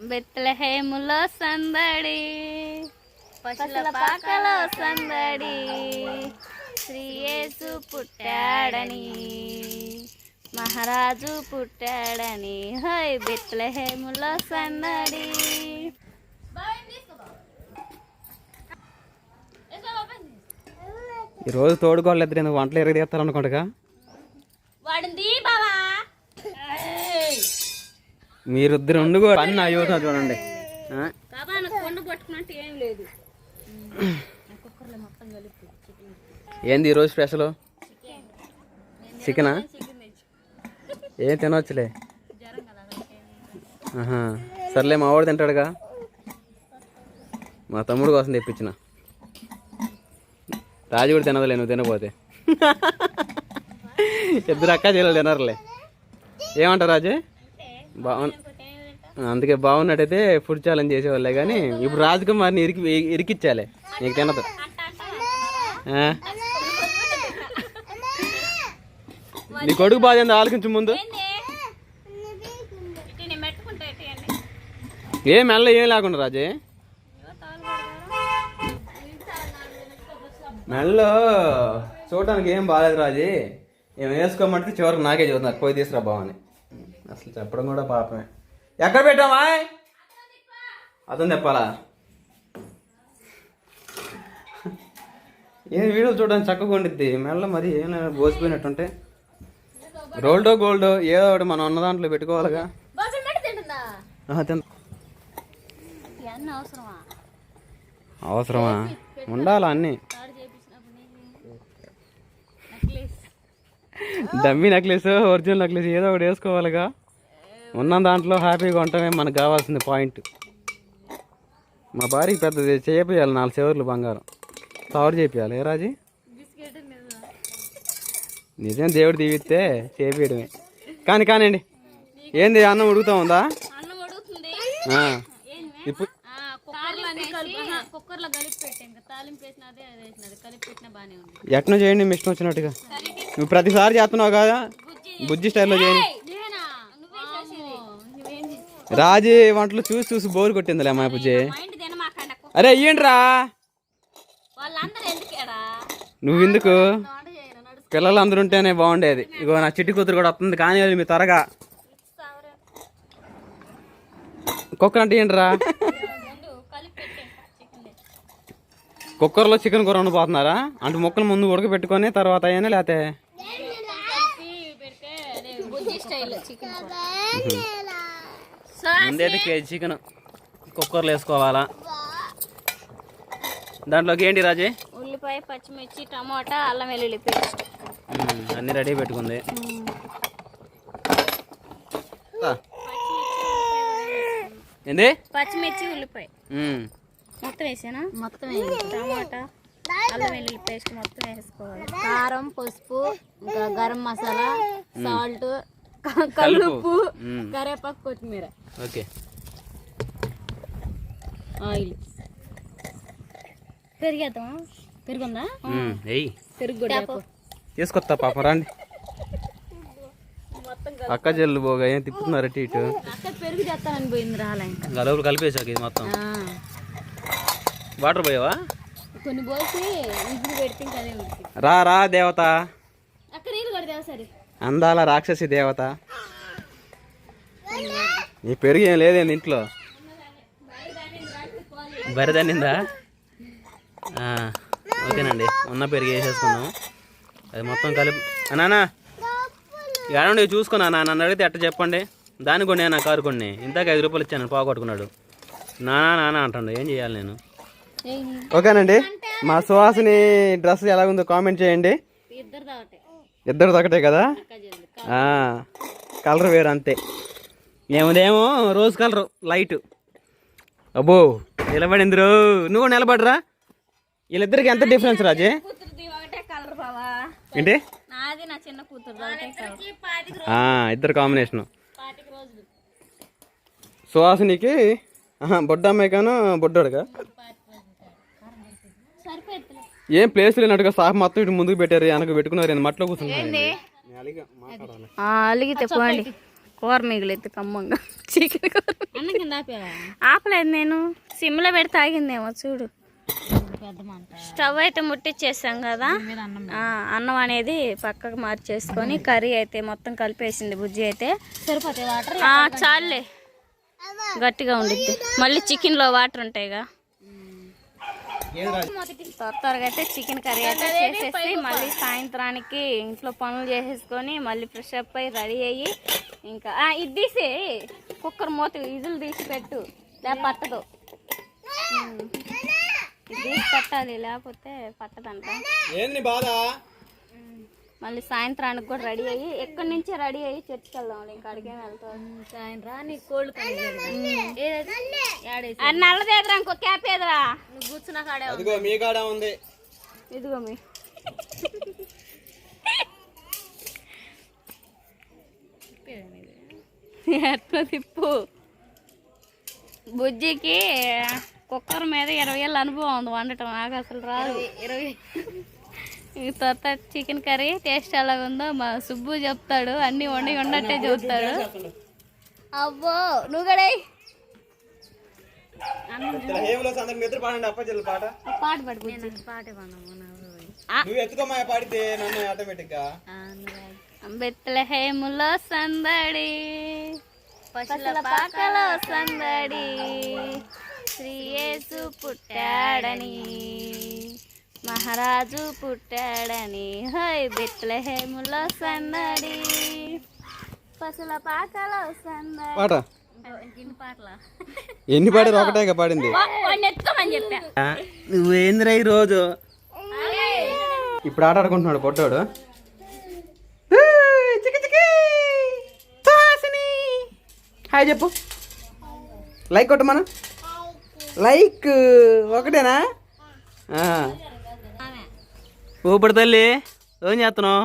బెత్తలహేములో సందడి పశుల పాకలో సందడి. శ్రీయేసు పుట్టాడని మహారాజు పుట్టాడని హోయ్ బెత్తలహేములో సందడి. ఈరోజు రోజు తోడుకోవాలి ఇద్దరు వంటలు ఎరగ ఏం లేదు కుక్కర్లో మొత్తం కలిపి ఏంది ఈరోజు స్పెషల్? చికెనా? ఏం తినవచ్చులే. సర్లే మా వాడు తింటాడుగా. మా తమ్ముడు కోసం తెప్పించిన. రాజు కూడా తినదులే నువ్వు తినపోతే ఇద్దరు అక్క చెల్లెలు తినరులే. ఏమంటావు రాజు? బాగు అందుకే బాగున్నట్టయితే ఫుడ్ ఛాలెంజ్ చేసేవాళ్ళే కానీ ఇప్పుడు రాజకుమార్ని ఇరికి ఇరికిచ్చాలే. నీకు తినదు. నీ కొడుకు బాధ ఏందో? ఆలోచించు ముందు. ఏం మెల్ల ఏం లేకుండా రాజే? మెల్లో చూడటానికి ఏం బాగాలేదు రాజీ. ఏం వేసుకోమంటే చివరికి నాకే చూస్తున్నారు పోయి తీసుకురా బావని. అసలు చెప్పడం కూడా పాపమే. ఎక్కడ పెట్టామా అతను చెప్పాలా ఏం వీడియోలు చూడడానికి చక్కగా ఉండిద్ది. మెల్ల మరి ఏం పోసిపోయినట్టుంటే రోల్డో గోల్డో ఏదో ఒకటి మనం ఉన్న దాంట్లో పెట్టుకోవాలిగా. అవసరమా? ఉండాలా అన్నీ తాడు చేపించినప్పుడు నీకు necklace dummy necklace original necklace ఏదో ఒకటి వేసుకోవాలిగా. ఉన్న దాంట్లో హ్యాపీగా ఉండటమే మనకు కావాల్సింది పాయింట్. మా భార్యకి పెద్దది చేపియాలి నాలుగు చెవర్లు బంగారం. సవర్ చేపియాలి ఏ రాజీ? నిజం దేవుడు దీవిస్తే చేపియడమే. కానీ కానివ్వండి. ఏంది అన్నం ఉడుకుతా ఉందా? ఇప్పుడు ఎట్నో చేయండి మీ ఇష్టం వచ్చినట్టుగా. నువ్వు ప్రతిసారి చేస్తున్నావు కదా? బుజ్జి స్టైల్లో చేయండి రాజీ వంటలు చూసి చూసి బోర్ కొట్టిందిలే మా బుజ్జి. అరే ఇయ్యండిరా. నువ్వు ఎందుకు? పిల్లలు అందరూ ఉంటేనే బాగుండేది. ఇగో నా చిట్టి కూతురు కూడా వస్తుంది కానీ అది మీ త్వరగా. కుక్కర్ అంటే ఏంట్రా కుక్కర్లో చికెన్ కూర వండిపోతున్నారా అంటే ముక్కలు ముందు ఉడకబెట్టుకొని తర్వాత అయ్యానే లేకపోతే ముందైతే కేజీ చికెన్ కుక్కర్లో వేసుకోవాలా? దాంట్లోకి ఏంటి రాజీ? ఉల్లిపాయ పచ్చిమిర్చి టమాటా అల్లం వెల్లుల్లి పేస్ట్. అన్నీ రెడీ పెట్టుకుంది. ఏంది? పచ్చిమిర్చి ఉల్లిపాయ. మొత్తం వేసానా? మొత్తం టమాటా. అల్లం వెల్లుల్లి పేస్ట్ మొత్తం వేసుకోవాలి. కారం పసుపు ఇంకా గరం మసాలా సాల్ట్ కల్లుప్పు. ఉమ్, కరివేపాకు కొత్తిమీర. ఓకే. ఆయిల్. పెరిగేద్దామా? పెరుగుందా? పెరుగు తీసుకొస్తా పాపం రండి. అక్క చెల్లు పోగా ఏం తిప్పుతున్నారు అటు ఇటు? పెరుగు తెస్తానని పోయింది రాలే ఇంకా. గలవులు కలిపేసాక ఇది మొత్తం. ఆ. వాటర్ పోయావా? కొన్ని పోసి విజిల్ పెడితే ఇంకా అదే ఉంటుంది. రా రా దేవత. అక్కడ నీళ్ళు కూడా దేవ సరే. అందాల రాక్షసి దేవత. నీ పెరుగు ఏం లేదేంది ఇంట్లో. బరిదన్నిందా ఓకేనండి. ఉన్న పెరుగు వేసేసుకుందాం. అది మొత్తం కలిపి నానా. ఏడండి చూసుకున్నా నన్ను అడిగితే ఎట్ట చెప్పండి? దాన్ని కొన్ని నా కారు కొన్ని ఇంతకు ఐదు రూపాయలు ఇచ్చాను పోగొట్టుకున్నాడు. నానా నానా అంటాడు. ఏం చేయాలి నేను? ఓకేనండి. మా సుహాసిని డ్రెస్ ఎలా ఉందో కామెంట్ చేయండి. ఇద్దరు ఒకటే కదా? కలర్ వేరు అంతే. ఏముందేమో రోజ్ కలర్ లైట్. అబ్బో. నిలబడింది రో. నువ్వు నిలబడరా? వీళ్ళిద్దరికి ఎంత డిఫరెన్స్ రాజే కూతురుది ఒకటే కలర్ బావా ఏంటి? నాది నా చిన్న కూతురు ఒకటే కలర్. ఆ, ఇద్దరు కాంబినేషన్. సుహాసినికి ఆహా, బొడ్డ అమ్మాయి కాను బొడ్డోడుగా ఏం ప్లేస్ లేనట్టుగా సాఫ్ మొత్తం ఇటు ముందుకు పెట్టారు వెనక పెట్టుకున్నారు ఏంది? మట్లో కూర్చున్నారు అలిగితే పోండి. కూర మిగిలిద్ది కమ్మంగా చికెన్ కూర అన్న కింద ఆపలేదు నేను. సిమ్లో పెడితే ఆగిందేమో చూడు. స్టవ్ అయితే ముట్టించేసాం కదా. ఆ, అన్నం అనేది పక్కకు మార్చేసుకొని కర్రీ అయితే మొత్తం కలిపేసింది బుజ్జి అయితే. సరిపోతాయి వాటర్ ఆ, చాలులే. గట్టిగా ఉండిద్ది. మళ్ళీ చికెన్లో వాటర్ ఉంటాయిగా. త్వరగా అయితే చికెన్ కర్రీ అయితే చేసేసి మళ్ళీ సాయంత్రానికి ఇంట్లో పనులు చేసేసుకొని మళ్ళీ ఫ్రెష్ అప్ అయ్యి రెడీ అయ్యి ఇంకా ఆ, ఇది తీసి. కుక్కర్ మూత ఇజులు తీసి పెట్టు. లేక పట్టదు. ఇది తీసి పెట్టాలి లేకపోతే పట్టదంట. ఏంది బాధ? మళ్ళీ సాయంత్రానికి కూడా రెడీ అయ్యి ఎక్కడి నుంచి రెడీ అయ్యి చర్చికి వెళ్దాం ఇంకా అడిగే వెళ్తాం సాయంత్రం నీ కోళ్ళు నల్లదేదరా ఇంకో క్యాప్ ఏదరా? నువ్వు కూర్చున్న కాడే అదిగో మీ కాడ ఉంది. ఇదిగో మీ. ఎట్లా తిప్పు? బుజ్జికి కుక్కర్ మీద ఇరవై ఏళ్ళ అనుభవం ఉంది వండటం నాకు అసలు రాదు. ఇరవై. ఈ కొత్త చికెన్ కర్రీ టేస్ట్ ఎలా ఉందో మా సుబ్బు చెప్తాడు. అన్ని వండి ఉన్నట్టే చెబుతాడు అబ్బో నువ్వు కూడా పాట. పాట పాడు బుజ్జి. పాటే పన్నాము నువ్వు ఎత్తుకోమా పాడితే నన్ను ఆటోమేటిక్గా. బెత్లహేములో సందడి పశుల పాకలో సందడి. శ్రీయేసు పుట్టాడని. మహారాజు పుట్టాడని. హోయ్ బెత్లహేములో సందడి. పశుల పాకలో సందడి. పాట. ఎన్ని పాడారు? ఒకటేగా పాడింది. నువ్వేందిరా ఈ రోజు? ఇప్పుడు ఆట ఆడుకుంటున్నాడు పొట్టోడు. హాయ్ చెప్పు. లైక్ కొట్టమను. లైక్. ఒకటేనా? ఊపిడి తల్లి ఏం చేస్తున్నావు?